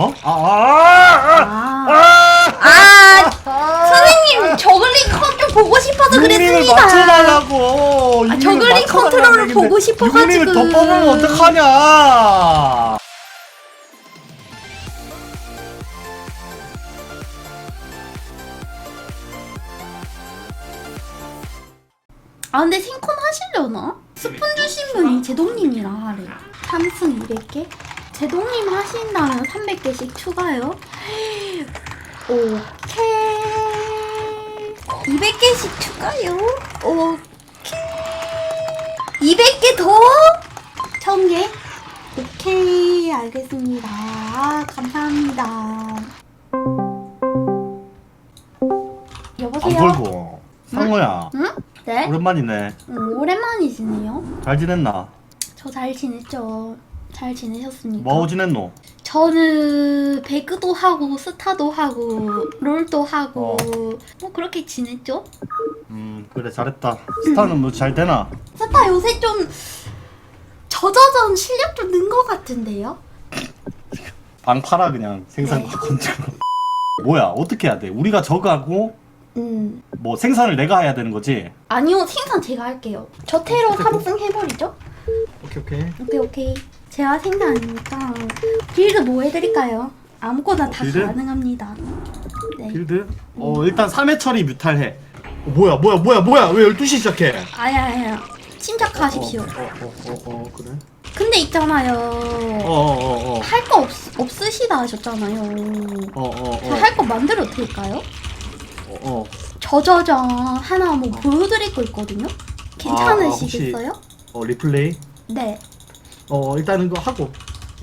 어? 아, 아, 아, 아, 아, 선생님 저글링 컷 좀 보고 싶어서 그랬습니다. 맞춰달라고. 아, 유님을 저글링 맞춰달라고 컨트롤을 보고 싶어가지고. 유님을 덮어보면 어떡하냐. 아 근데 생콘 하시려나? 스푼 주신 분이 제동님이라 하래. 삼승 200개? 제동님 하신다면 300개씩 추가요? 오케이. 200개씩 추가요? 오케이. 200개 더? 1000개? 오케이, 알겠습니다. 아, 감사합니다. 안 여보세요? 걸고. 상호야. 응? 네? 오랜만이네. 음, 오랜만이시네요. 잘 지냈나? 저 잘 지냈죠. 잘 지내셨습니까? 뭐 지냈노? 저는 배그도 하고 스타도 하고 롤도 하고 어. 뭐 그렇게 지냈죠? 음, 그래, 잘했다. 스타는 뭐 잘 되나? 스타 요새 좀 저저전 실력 좀 는 것 같은데요? 방 팔아, 그냥. 생산 네. 건축. 뭐야, 어떻게 해야 돼? 우리가 저거하고, 음 뭐 생산을 내가 해야 되는 거지? 아니요 생산 제가 할게요. 저태로 삼승 해버리죠? 오케이, 오케이. 오케이 오케이 제가 생산하니까 빌드 뭐 해드릴까요? 아무거나 다 빌드? 가능합니다. 네. 빌드? 어, 일단 3회 처리 뮤탈해. 어, 뭐야, 뭐야, 뭐야, 뭐야? 왜 12시 시작해? 아야 아야 침착하십시오. 어, 어, 어, 어, 그래? 근데 있잖아요. 어, 어, 어, 어. 할 거 없으시다 하셨잖아요. 어, 어, 저 어. 할 거 만들어도 될까요? 어, 어. 저저저 하나 뭐 보여드릴 거 있거든요. 괜찮으시겠어요? 어, 리플레이? 네. 어, 일단 이거 하고.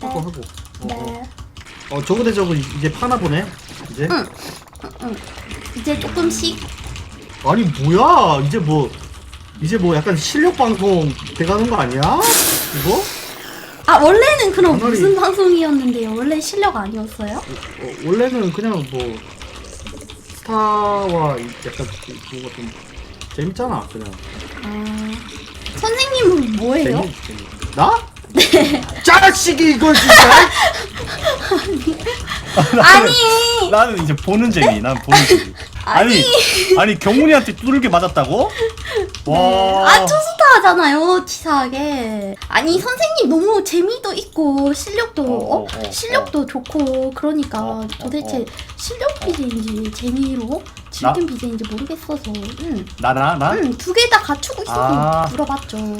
네. 하고, 하고. 어, 네. 어. 어, 저거 대 저거 이제 파나 보네? 이제? 응. 응. 이제 조금씩 아니, 뭐야? 이제 뭐, 이제 뭐 약간 실력 방송 돼가는 거 아니야? 이거? 아 원래는 그럼 가만히- 무슨 방송이었는데요? 원래 실력 아니었어요? 어, 원래는 그냥 뭐, 스타와 이- 약간 그- 그거 좀 재밌잖아, 그냥. 아 선생님은 뭐예요? 재미, 재미. 나? 네. 짜식이 이걸 진짜! 아니 나는 이제 보는 재미, 난 보는 재미. 아니, 아니, 경훈이한테 뚜들게 맞았다고? 와. 아 투스타 하잖아요 치사하게 아니 선생님 너무 재미도 있고 실력도 어, 어, 어, 어, 실력도 좋고 그러니까 어, 어, 도대체 어. 실력 비제인지 재미로 즐긴 비제인지 모르겠어서 응. 나나, 나? 응, 두 개 다 갖추고 있어서 아. 물어봤죠.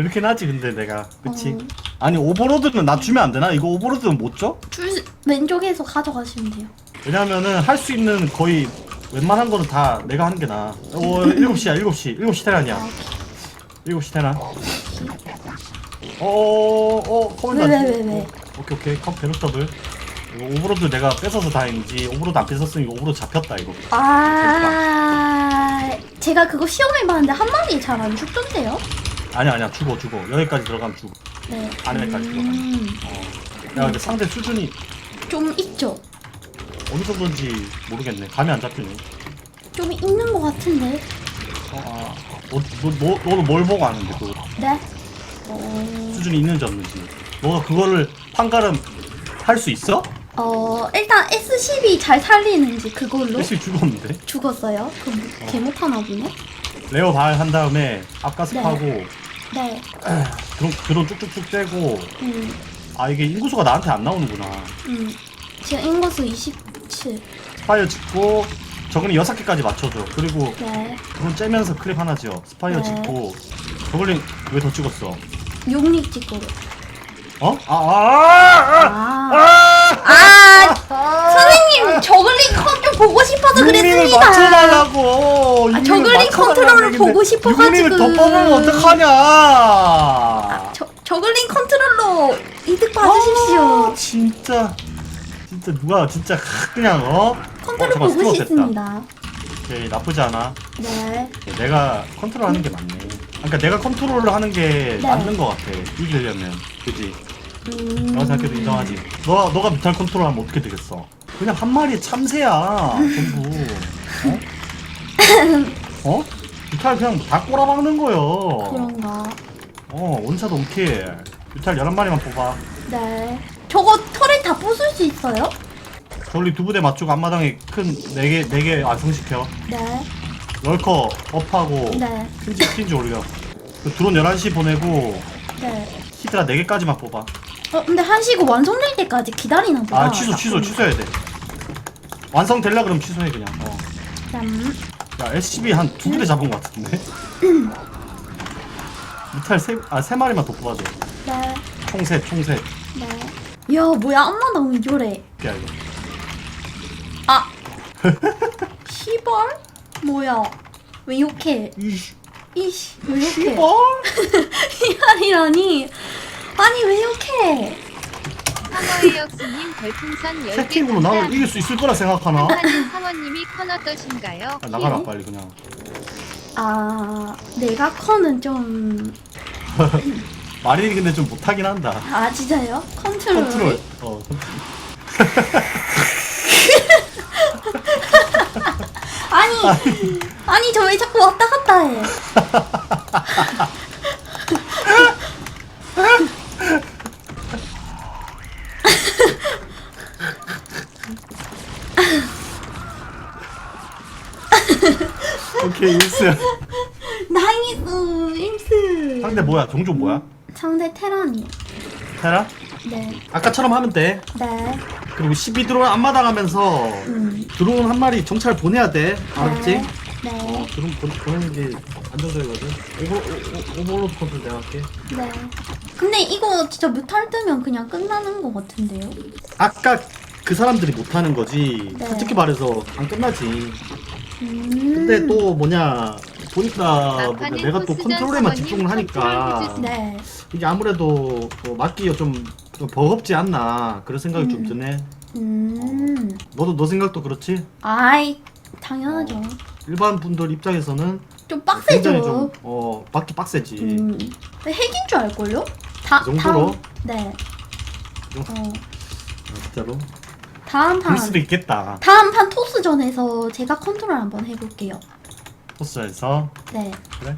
그렇긴 하지, 근데 내가. 그치? 어. 아니, 오버로드는 나 주면 안 되나? 이거 오버로드는 못 줘? 줄 왼쪽에서 가져가시면 돼요. 왜냐면은 할 수 있는 거의 웬만한 거는 다 내가 하는 게 나아. 어, 7시야, 7시. 7시 테란이야. 7시 테란. 어, 어, 어, 커맨드. 왜, 안. 왜, 왜? 어, 오케이, 오케이. 컴 베로 더블. 이거 오버로드 내가 뺏어서 다행이지. 오버로드 안 뺏었으면 이거 오버로드 잡혔다, 이거. 아, 제가 그거 시험해봤는데 한 마리 잘 안 죽던데요? 아니야, 아니야. 죽어, 죽어. 여기까지 들어가면 죽어. 네. 안에까지 음, 어. 야, 근데 상대 수준이 좀 있죠. 어느 정도인지 모르겠네. 감이 안 잡히네. 좀 있는 것 같은데. 어, 아. 너, 너, 너, 너는 뭘 보고 아는데, 그 네. 어, 수준이 있는지 없는지. 너가 그거를 판가름 할 수 있어? 어, 일단 S10이 잘 살리는지 그걸로 열심히 죽었는데. 죽었어요. 그럼 개 못하나 보네. 레어 발 한 다음에 앞가습하고 네. 드론, 드론 쭉쭉쭉 떼고 음, 아 이게 인구수가 나한테 안 나오는구나 음. 지금 인구수 27. 스파이어 짓고 저거는 6개까지 맞춰줘 그리고 네. 드론 째면서 크립 하나 지어 스파이어 네. 짓고 저걸링 왜 더 찍었어? 용릭 찍고로. 어? 아, 아, 아, 아. 아, 아, 선생님 저글링 컷좀 보고 싶어서 그랬습니다. 맞춰달라고 아, 저글링 얘기했는데 보고 싶어가지고. 유님을 덮어보면 어떡하냐 아, 저 저글링 컨트롤로 이득 받으십시오. 아, 진짜 진짜 누가 진짜 그냥 어? 컨트롤 어, 잠깐, 보고 스크롤 됐다. 싶습니다. 오케이 나쁘지 않아 네. 내가 컨트롤 하는 게 맞네 그러니까 내가 컨트롤을 하는 게 네. 맞는 거 같아 이기려면 그지 음. 내가 생각해도 인정하지 너, 너가 뮤탈 컨트롤 하면 어떻게 되겠어 그냥 한 마리의 참새야 전부 어? 어? 뮤탈 그냥 다 꼬라박는 거요 그런가. 어 원샷 원킬 뮤탈 11 마리만 뽑아 네. 저거 털에 다 부술 수 있어요? 저울리 두 부대 맞추고 앞마당에 큰 4개 4개 완성시켜 네. 럴커 업하고 네. 퀸즈 퀸즈 올려 그 드론 11시 보내고 네. 히드라 4개까지만 뽑아 어, 근데 한시고 완성될 때까지 기다리나 보다. 아 취소 취소. 취소해야 돼 완성될라 그러면 취소해 그냥 어. 음. 야 SCB 한두 부대 잡은 것 같은데 뮤탈 세, 아, 세 마리만 더 뽑아줘 네. 총셋 총셋 네. 야, 뭐야, 엄마 너무 이래. 야 이거 아. 시벌? 뭐야? 왜 이렇게? 이씨 이씨, 왜 이렇게? 씨발 이하리라니. 아니, 왜 이렇게? 황어의 역수님 별풍선 10개 채팅으로 나를 이길 수 있을 거라 생각하나? 황어님이 컨 어떠신가요? 아, 나가라 빨리 그냥 아, 내가 커는 좀. 마린이 근데 좀 못하긴 한다 아, 진짜요? 컨트롤. 컨트롤 어 아니, 아니, 저 왜 자꾸 왔다 갔다 해? 오케이 1승 나이스, 임스. 상대 뭐야 종족 뭐야? 상대 테란이요. 테라? 네, 아까처럼 하면 돼 네. 그리고 12드론 앞마당 하면서 음. 드론 한 마리 정찰 보내야 돼 알았지? 네. 네. 드론 보, 보내는 게 안정적이거든 오버, 오, 오버로드 컨트롤 내가 할게 네. 근데 이거 진짜 뮤탈 뜨면 그냥 끝나는 것 같은데요? 아까 그 사람들이 못하는 거지 네. 솔직히 말해서 안 끝나지 음. 근데 또 뭐냐 보니까 뭐냐, 막판은 내가 또 코스전 컨트롤에만 사모님 집중을 하니까 컨트롤 해주세요. 네. 이게 아무래도 뭐 맞기가 좀, 좀 버겁지 않나 그런 생각이 좀 음. 드네 음. 너도 너 생각도 그렇지? 아이, 당연하죠. 일반 분들 입장에서는 좀 빡세죠. 굉장히 좀 어, 맞기 빡세지 음. 근데 핵인 줄 알걸요? 다, 그 정도로? 다음, 네. 그? 어, 어, 진짜로 다음 판. 그럴 수도 있겠다 다음 판 토스전에서 제가 컨트롤 한번 해볼게요. 포스에서 네. 그래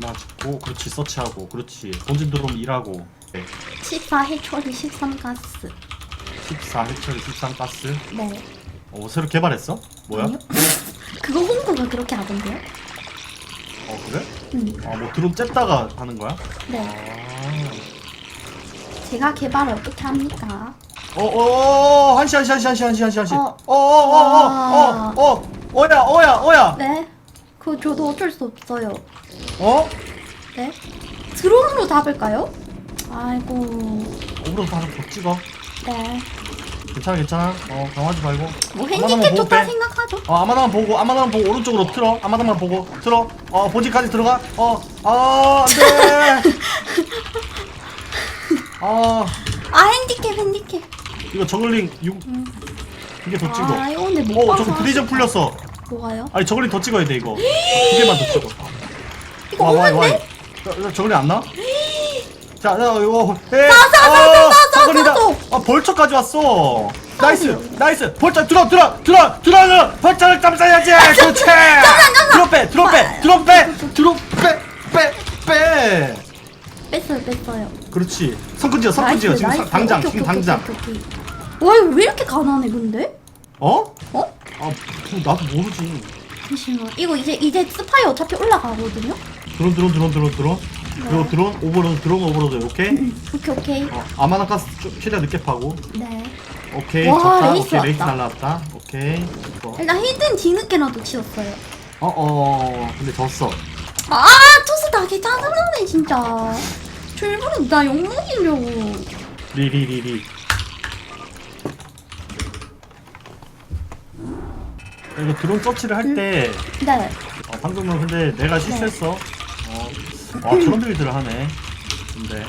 맞고 그렇지 서치하고 그렇지 본진 들어오면 일하고 네. 14 해초리 13가스. 14 해처리 13 가스 네. 어 새로 개발했어? 뭐야? 아니요? 그거 홍보가 그렇게 하던데요? 어 그래? 음. 아뭐 드론 쬐다가 하는 거야? 네. 아 제가 개발을 어떻게 합니까? 어어어 한시 한시 한시 한시 한시 한시 한시 어. 어어어어어어 어야 어야 어야 네. 그거 저도 어쩔 수 없어요. 어? 네. 드론으로 잡을까요? 아이고. 오브로 바로 더 찍어 네. 괜찮아 괜찮아 어 당하지 말고 뭐 핸디캡 좋다 빼. 생각하죠? 어 아마당만 보고 아마당만 보고 오른쪽으로 틀어 아마당만 보고 틀어 어 본진까지 들어가 어아 안돼 아 아 핸디캡 핸디캡. 이거 저글링 6 음. 이게 더 찍어 아 이거 근데 못 어 봐서. 저거 브리전 풀렸어 뭐가요? 아니 저글링 더 찍어야 돼 이거 두 개만 더 찍어 이거 와, 와, 와. 오는데? 저, 저, 저걸리 안 나? 자, 자, 이거. 에, 아, 벌처까지 왔어. 나이스, 쏴. 나이스. 벌처, 들어, 들어, 들어, 들어, 들어. 벌처를 점사해야지. 그렇지. 들어 빼, 들어 빼, 들어 빼, 빼. 뺐어요 뺐어요. 그렇지. 성근지어, 성근지어. 지금 사- 당장, 오케이, 지금 오케이, 당장. 오케이, 오케이, 오케이. 와 이거 왜 이렇게 가난해 근데? 어? 어? 아, 뭐, 나도 모르지. 잠시만 이거 이제 이제 스파이 어차피 올라가거든요? 드론, 드론, 드론, 드론, 드론. 그리고 드론, 오버로드, 드론, 오버로드, 오케이? 음, 오케이 오케이 어, 아마나 가스 좀 최대한 늦게 파고. 네 오케이, 와, 좋다. 레이스 오케이, 레이스 왔다. 날라왔다. 오케이. 좋고. 일단 히든 뒤늦게라도 치웠어요 어, 어, 근데 졌어. 아 토스 다개 짜증나네 진짜 출근은 나 욕먹이려고 리리리리. 이거 드론 서치를 할 때, 네 어, 방금은 근데 내가 실수했어. 어, 와, 저런 빌드를 하네. 근데,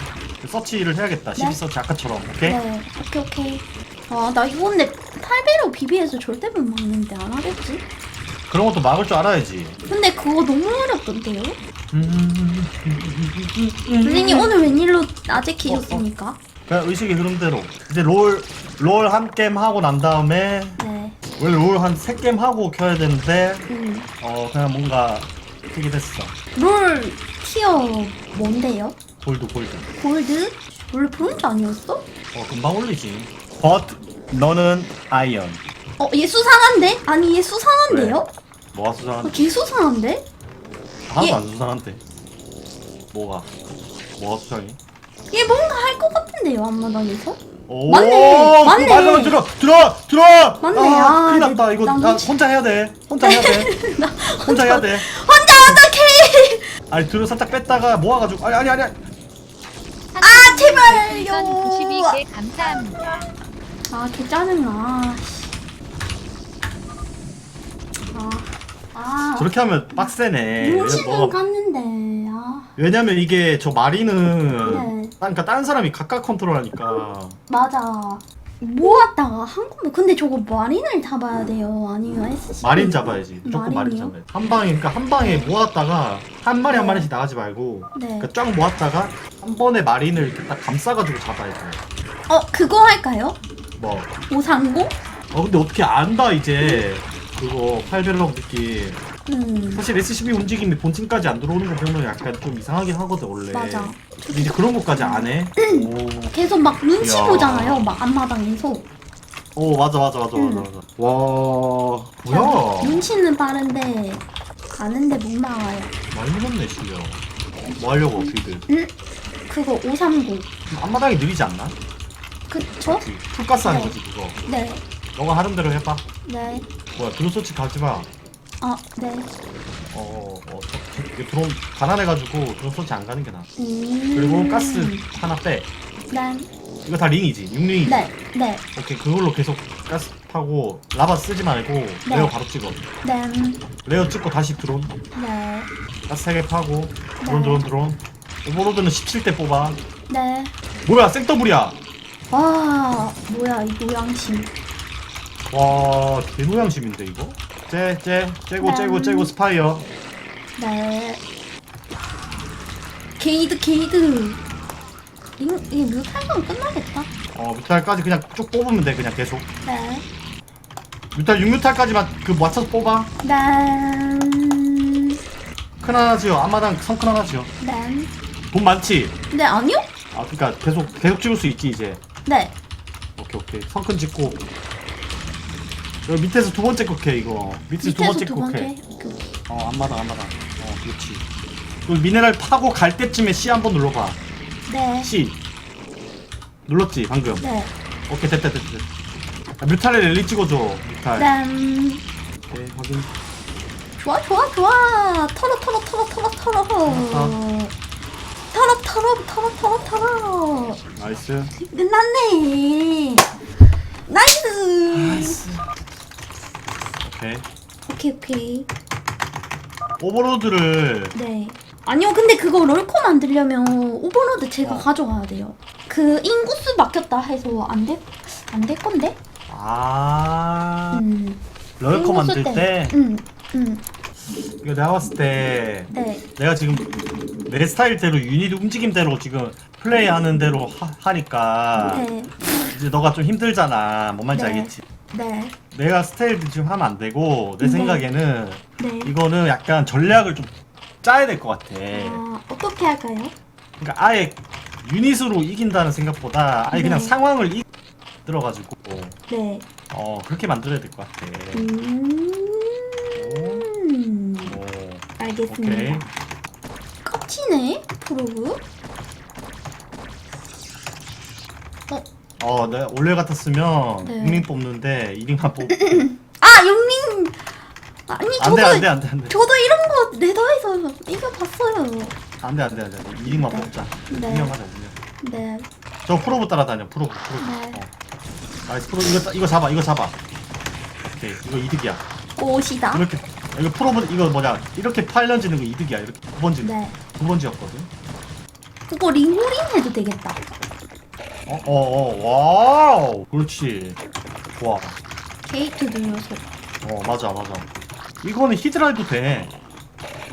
서치를 해야겠다. 12 네. 서치 아까처럼. 오케이? 네, 오케이 오케이. 아, 나 이거 근데 8배로 비비해서 절대 못 막는데 안 하겠지? 그런 것도 막을 줄 알아야지. 근데 그거 너무 어렵던데요? 음, 선생님 오늘 웬일로 낮에 키셨습니까? 그냥 의식의 흐름대로. 이제 롤, 롤 한 게임 하고 난 다음에, 네. 원래 롤 한 세 게임 하고 켜야 되는데, 음. 어, 그냥 뭔가, 크게 됐어. 롤 티어 뭔데요? 골드 골드 골드? 원래 브론즈 아니었어? 어 금방 올리지 but 너는 아이언 어, 얘 수상한데? 아니, 얘 수상한데요? 뭐가 어, 수상한데? 걔 수상한데? 하나도 얘- 안 수상한데 뭐가 뭐가 수상해? 얘 뭔가 할 것 같은데요, 앞마당에서? 오, 맞네, 맞네. 말만 들어, 들어, 들어. 맞네, 아, 아, 큰일 났다. 내- 이거 나 혼자 해야 돼. 혼자 해야 돼. 혼자 해야 돼. 혼자 어떡해! 아니 들어 살짝 뺐다가 모아가지고 아니 아니 아니. 아니. 아, 제발요! 92개 감사합니다. 아, 개 짜증나. 아, 아. 저렇게 하면 빡세네. 뭐가- 갔는데, 아. 왜냐면 이게 저 마리는 네. 그러니까 다른 사람이 각각 컨트롤하니까 맞아. 모았다가 한 번도 근데 저거 마린을 잡아야 돼요. 아니면 SC. 마린 잡아야지. 무조건 마린 마린이요? 잡아야지. 한 방에 그러니까 한 방에 모았다가 한 마리 한 네. 마리씩 나가지 말고 네. 그러니까 쫙 모았다가 한 번에 마린을 이렇게 딱 감싸가지고 잡아야 돼. 어, 그거 할까요? 뭐. 530? 어 근데 어떻게 안다 이제 그거 팔벨럭 느낌. 음. 사실 SCB 움직임이 본진까지 안 들어오는 거 보면 약간 좀 이상하긴 하거든 원래. 맞아. 근데 이제 그런 것까지 안 해. 오. 계속 막 눈치 이야. 보잖아요. 막 앞마당에서. 오 맞아 맞아 맞아 음. 맞아 맞아. 와 뭐야? 눈치는 빠른데 가는데 못 나와요. 많이 늘었네 실력. 뭐 하려고 빌드? 음? 그거 530. 앞마당이 느리지 않나? 그쵸? 풀가스 하는 네. 거지 그거. 네. 너가 하는 대로 해봐. 네. 뭐야 드로소치 가지 마. 아, 네. 어, 어, 저- 이게 드론 가난해가지고 드로소치 안 가는 게 나아. 음. 그리고 가스 하나 빼. 네. 이거 다 링이지, 6링이지. 네. 네. 오케이 그걸로 계속 가스 파고 라바 쓰지 말고 레어 바로 찍어. 네. 레어 찍고 다시 드론. 네. 가스 3개 파고 드론 네. 드론 드론. 오버로드는 17대 뽑아. 네. 뭐야 생더블이야. 와, 뭐야, 이 노양심. 와 개노양심인데 이거? 쟤쟤 쟤고 네. 쟤고 쟤고 스파이어. 네. 게이드, 게이드. 이, 이 뮤탈건 끝나겠다. 어 뮤탈까지 그냥 쭉 뽑으면 돼 그냥 계속. 네. 뮤탈 6뮤탈까지만 그 맞춰서 뽑아. 네. 큰 하나 지어. 앞마당 성큰 하나 지어. 네. 돈 많지? 네, 아니요? 아 그니까 계속 계속 찍을 수 있지 이제. 네. 오케이 오케이 성큰 찍고 여기 밑에서 두 번째 곡해 이거 밑에서 두 밑에서 번째 두 번째. 곡해 오케이, 오케이. 어 앞마당 앞마당 어 그렇지 그리고 미네랄 파고 갈 때쯤에 C 한번 눌러봐 네. C 눌렀지 방금 네. 오케이 됐다 됐다 됐다 야, 뮤탈에 랠리 찍어줘 뮤탈 네. 오케이 확인 좋아, 좋아, 좋아. 털어, 털어, 털어, 털어, 털어. 털어. 털어, 털어, 털어, 털어. 나이스 끝났네. 나이스. 오케이 오케이, 오케이. 오버로드를 네. 아니요, 근데 그거 롤코 만들려면 오버로드 제가 어. 가져가야 돼요. 그 인구수 막혔다 해서 안 돼, 안될 건데? 아 음. 럴커 인구수 만들 때 응, 응. 이거 내가 봤을 때 네. 내가 지금 내 스타일대로 유닛 움직임대로 지금 플레이하는 대로 하, 니까 네. 이제 너가 좀 힘들잖아. 뭔 말인지 네. 알겠지? 네. 내가 스타일 지금 하면 안 되고 내 네. 생각에는 네. 이거는 약간 전략을 좀 짜야 될 것 같아. 아, 어떻게 할까요? 그러니까 아예 유닛으로 이긴다는 생각보다 아예 그냥 네. 상황을 이 들어가지고 네. 어 그렇게 만들어야 될 것 같아. 음. 오, 알겠습니다. 오케이. 깝치네, 프로브. 어, 내 원래 같았으면 네. 6링 뽑는데 2링만 뽑고 아, 용민! 아니, 저도, 안돼 안돼 안 돼 안 돼 저도 이런 거 레더에서 이겨봤어요. 안돼 안돼 안돼 2링만 네. 뽑자. 네. 위험하다 위험. 네. 저 프로브 따라다녀 프로브 프로브 네. 어. 나이스 프로브 이거 따- 이거 잡아 이거 잡아 오케이 이거 이득이야 꽃이다. 이렇게 이거 프로브 이거 뭐냐 이렇게 팔려지는 거 이득이야 이렇게 두 번째 네. 두 번째였거든 그거 링홀인 해도 되겠다. 어 어 어 와우. 그렇지. 좋아. 게이트 눌러서. 어 맞아 맞아. 이거는 히드라 해도 돼.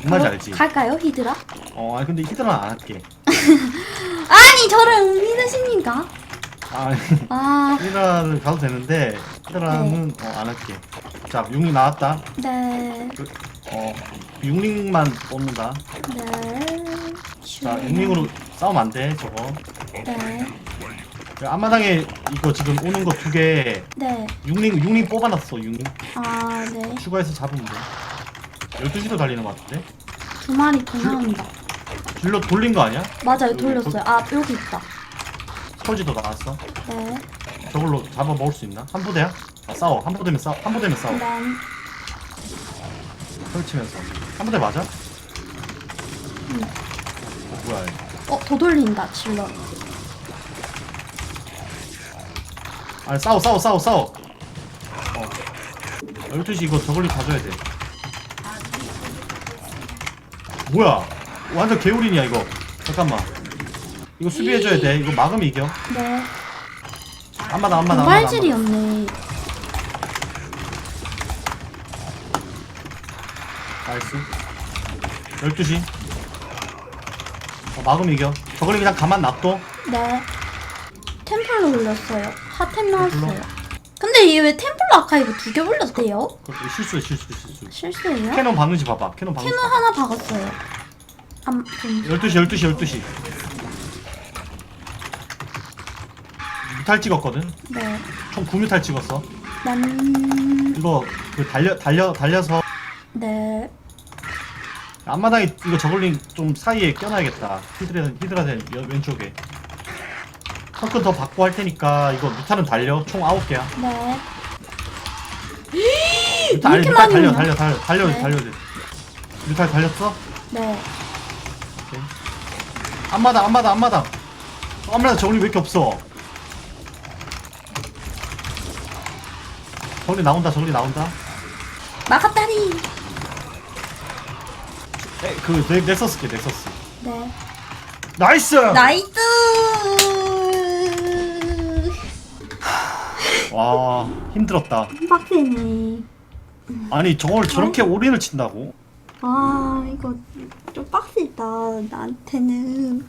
뭔 말인지 어, 알지. 갈까요, 히드라? 어 아니 근데 히드라는 안 할게. 아니, 저를 믿으십니까? 아 아, 히드라는 가도 되는데 히드라는 어, 안 할게. 자 6링 나왔다. 네. 어 6링만 뽑는다. 네. 자 6링으로 싸우면 안 돼 저거. 네. 앞마당에 이거 지금 오는 거 두 개 네. 육링 육링 뽑아놨어 육링 아, 네. 추가해서 잡으면 돼 12시로 달리는 거 같은데 두 마리 더 나온다. 줄로 돌린 거 아니야? 맞아요, 돌렸어요. 아, 여기 있다. 설지도 나왔어 네. 저걸로 잡아 먹을 수 있나? 한 부대야? 아, 싸워 한 부대면 싸워 한 부대면 싸워 네. 펼치면서 한 부대 맞아? 응. 어, 뭐야 이거 어, 더 돌린다, 질러. 아니 싸워 싸워 싸워 싸워. 어 12시 이거 저걸로 가져야 돼. 뭐야? 완전 개울이냐 이거. 잠깐만. 이거 수비해줘야 돼. 이거 막으면 이겨. 네. 안마다 안마다 안마다 발질이 없네. 나이스. 12시. 어, 막으면 이겨. 저걸로 그냥 가만 놔둬. 네. 템플로 올렸어요. 핫템 나왔어요. 템플러? 근데 얘왜 템플러 아카이브 두 개 올렸대요? 그거 실수해 실수 실수 실수예요? 캐논 박는지 봐봐 캐논 박는지 캐논. 하나 박았어요. 안, 좀. 12시 12시 12시 뮤탈 찍었거든 네. 총 9뮤탈 찍었어 난. 이거 그 달려 달려 달려서 네. 앞마당에 이거 저글링 좀 사이에 껴놔야겠다 히드라 히드라된 여- 왼쪽에 턴큰 더 받고 할 테니까 이거 뮤탈은 달려 총 9개야 네. 아니 이렇게 많이 달려? 달려 달려 달려 네. 달려 뮤탈 달렸어? 네. 앞마당 앞마당 앞마당 어, 앞마당 저글링 왜 이렇게 없어 저글링 나온다 저글링 나온다 마카타리. 에, 그 넥, 넥서스 게 넥서스 네. 나이스 나이스. 와 힘들었다. 빡세네. 아니 저걸 저렇게 올인을 친다고? 아 이거 좀 빡세다 나한테는